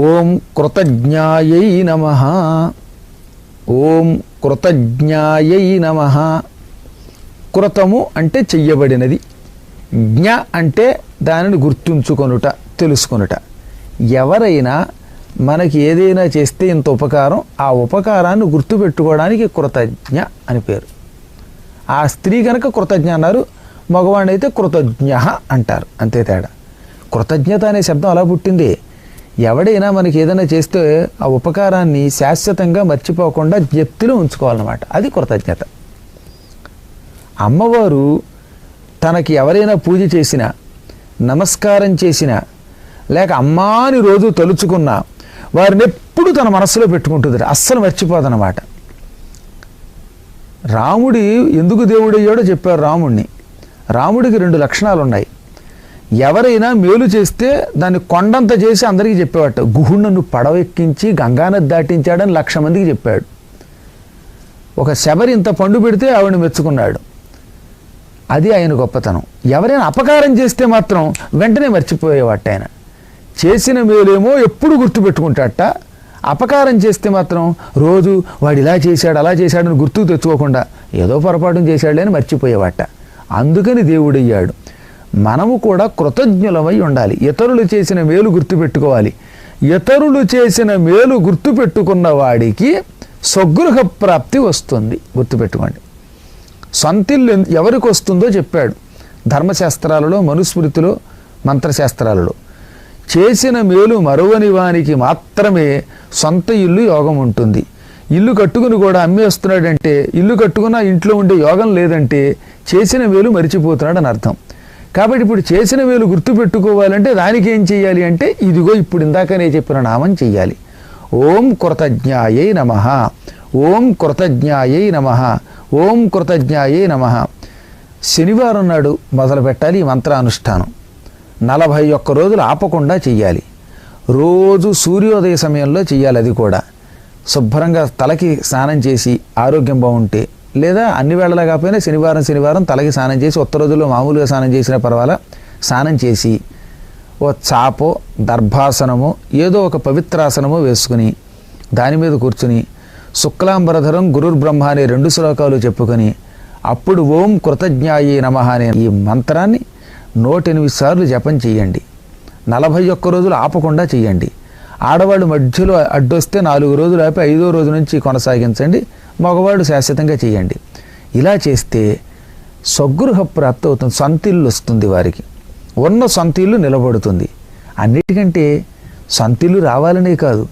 ఓం కృతజ్ఞాయై నమ. ఓం కృతజ్ఞాయై నమ. కృతము అంటే చెయ్యబడినది. జ్ఞ అంటే దానిని గుర్తుంచుకొనుట తెలుసుకొనుట. ఎవరైనా మనకి ఏదైనా చేస్తే ఇంత ఉపకారం ఆ ఉపకారాన్ని గుర్తుపెట్టుకోవడానికి కృతజ్ఞ అని పేరు. ఆ స్త్రీ కనుక కృతజ్ఞ అన్నారు మగవాడిని అయితే కృతజ్ఞ అంటారు అంతే తేడా. కృతజ్ఞత అనే శబ్దం అలా పుట్టింది. ఎవడైనా మనకి ఏదైనా చేస్తే ఆ ఉపకారాన్ని శాశ్వతంగా మర్చిపోకుండా జప్తిలో ఉంచుకోవాలన్నమాట. అది కృతజ్ఞత. అమ్మవారు తనకి ఎవరైనా పూజ చేసినా నమస్కారం చేసినా లేక అమ్మాని రోజు తలుచుకున్నా వారిని ఎప్పుడు తన మనస్సులో పెట్టుకుంటుంది అస్సలు మర్చిపోదన్నమాట. రాముడి ఎందుకు దేవుడయ్యాడో చెప్పారు రాముడిని రాముడికి రెండు లక్షణాలు ఉన్నాయి ఎవరైనా మేలు చేస్తే దాన్ని కొండంత చేసి అందరికీ చెప్పేవాట గుహుణ్ణను పడవ ఎక్కించి గంగానది దాటించాడని లక్ష మందికి చెప్పాడు. ఒక శబరి ఇంత పండు పెడితే ఆవిడ మెచ్చుకున్నాడు. అది ఆయన గొప్పతనం. ఎవరైనా అపకారం చేస్తే మాత్రం వెంటనే మర్చిపోయేవాట ఆయన. చేసిన మేలేమో ఎప్పుడు గుర్తుపెట్టుకుంటాట. అపకారం చేస్తే మాత్రం రోజు వాడు ఇలా చేశాడు అలా చేశాడని గుర్తుకు తెచ్చుకోకుండా ఏదో పొరపాటు చేశాడు అని మర్చిపోయేవాట. అందుకని దేవుడయ్యాడు. మనము కూడా కృతజ్ఞులమై ఉండాలి. ఇతరులు చేసిన మేలు గుర్తుపెట్టుకోవాలి. ఇతరులు చేసిన మేలు గుర్తుపెట్టుకున్న వాడికి స్వగృహ ప్రాప్తి వస్తుంది. గుర్తుపెట్టుకోండి. సొంతిల్లు ఎవరికి వస్తుందో చెప్పాడు. ధర్మశాస్త్రాలలో మనుస్మృతిలో మంత్రశాస్త్రాలలో. చేసిన మేలు మరువని వానికి మాత్రమే సొంత ఇల్లు యోగం ఉంటుంది. ఇల్లు కట్టుకుని కూడా అమ్మేస్తున్నాడంటే ఇల్లు కట్టుకున్న ఇంట్లో ఉండే యోగం లేదంటే చేసిన మేలు మరిచిపోతున్నాడు అని అర్థం. కాబట్టి ఇప్పుడు చేసిన మేలు గుర్తుపెట్టుకోవాలంటే దానికి ఏం చేయాలి అంటే ఇదిగో ఇప్పుడు ఇందాకనే చెప్పిన నామం చెయ్యాలి. ఓం కృతజ్ఞాయై నమ. ఓం కృతజ్ఞాయై నమ. ఓం కృతజ్ఞాయై నమ. శనివారం నాడు మొదలు పెట్టాలి ఈ మంత్రానుష్ఠానం. నలభై ఒక్క రోజులు ఆపకుండా చెయ్యాలి. రోజు సూర్యోదయ సమయంలో చెయ్యాలి అది కూడా. శుభ్రంగా తలకి స్నానం చేసి ఆరోగ్యం బాగుంటే లేదా అన్ని వేళలా కాకపోయినా శనివారం శనివారం తలకి స్నానం చేసి ఒక్క రోజుల్లో మామూలుగా స్నానం చేసిన పర్వాలా? స్నానం చేసి ఓ చాపో దర్భాసనమో ఏదో ఒక పవిత్రాసనమో వేసుకుని దాని మీద కూర్చుని శుక్లాంబరధరం గురుర్బ్రహ్మ అనే రెండు శ్లోకాలు చెప్పుకొని అప్పుడు ఓం కృతజ్ఞాయి నమ అనే ఈ మంత్రాన్ని నూటెనిమిది సార్లు జపం చేయండి. నలభై ఒక్క రోజులు ఆపకుండా చేయండి. ఆడవాళ్ళు మధ్యలో అడ్డొస్తే నాలుగు రోజులు ఆపి ఐదో రోజు నుంచి కొనసాగించండి. మగవాడు శాశ్వతంగా చేయండి. ఇలా చేస్తే స్వగృహ ప్రాప్తి అవుతుంది సొంత వస్తుంది వారికి. ఉన్న సంతిల్లు నిలబడుతుంది. అన్నిటికంటే సంతిల్లు రావాలనే కాదు.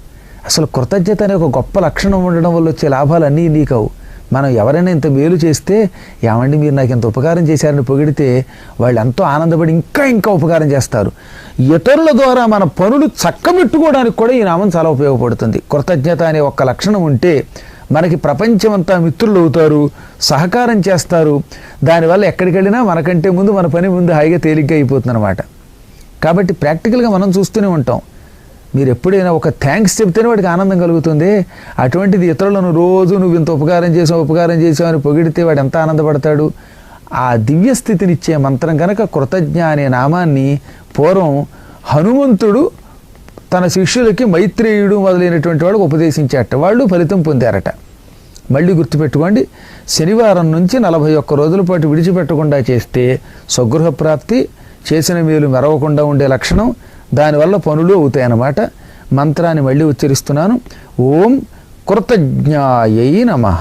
అసలు కృతజ్ఞత అనే ఒక గొప్ప లక్షణం ఉండడం వల్ల వచ్చే లాభాలు అన్నీ నీ కావు మనం ఎవరైనా ఇంత మేలు చేస్తే ఏమండి మీరు నాకు ఇంత ఉపకారం చేశారని పొగిడితే వాళ్ళు ఎంతో ఆనందపడి ఇంకా ఇంకా ఉపకారం చేస్తారు. ఇతరుల ద్వారా మన పనులు చక్కబెట్టుకోవడానికి కూడా ఈ నామం చాలా ఉపయోగపడుతుంది. కృతజ్ఞత అనే ఒక్క లక్షణం ఉంటే మనకి ప్రపంచమంతా మిత్రులు అవుతారు సహకారం చేస్తారు. దానివల్ల ఎక్కడికి వెళ్ళినా మనకంటే ముందు మన పని ముందు హాయిగా తేలిగ్గా అయిపోతుంది అనమాట కాబట్టి ప్రాక్టికల్గా మనం చూస్తూనే ఉంటాం. మీరు ఎప్పుడైనా ఒక థ్యాంక్స్ చెప్తేనే వాడికి ఆనందం కలుగుతుంది. అటువంటిది ఇతరులను రోజు నువ్వు ఇంత ఉపకారం చేసావు ఉపకారం చేసావు అని పొగిడితే వాడు ఎంత ఆనందపడతాడు? ఆ దివ్య స్థితినిచ్చే మంత్రం కనుక కృతజ్ఞ అనే నామాన్ని పూర్వం హనుమంతుడు తన శిష్యులకి మైత్రేయుడు మొదలైనటువంటి వాడు ఉపదేశించారట వాళ్ళు ఫలితం పొందారట. మళ్ళీ గుర్తుపెట్టుకోండి శనివారం నుంచి నలభై ఒక్క రోజుల పాటు విడిచిపెట్టకుండా చేస్తే స్వగృహ ప్రాప్తి చేసిన మేలు మెరవకుండా ఉండే లక్షణం దానివల్ల పనులు అవుతాయన్నమాట. మంత్రాన్ని మళ్ళీ ఉచ్చరిస్తున్నాను. ఓం కృతజ్ఞాయై నమః.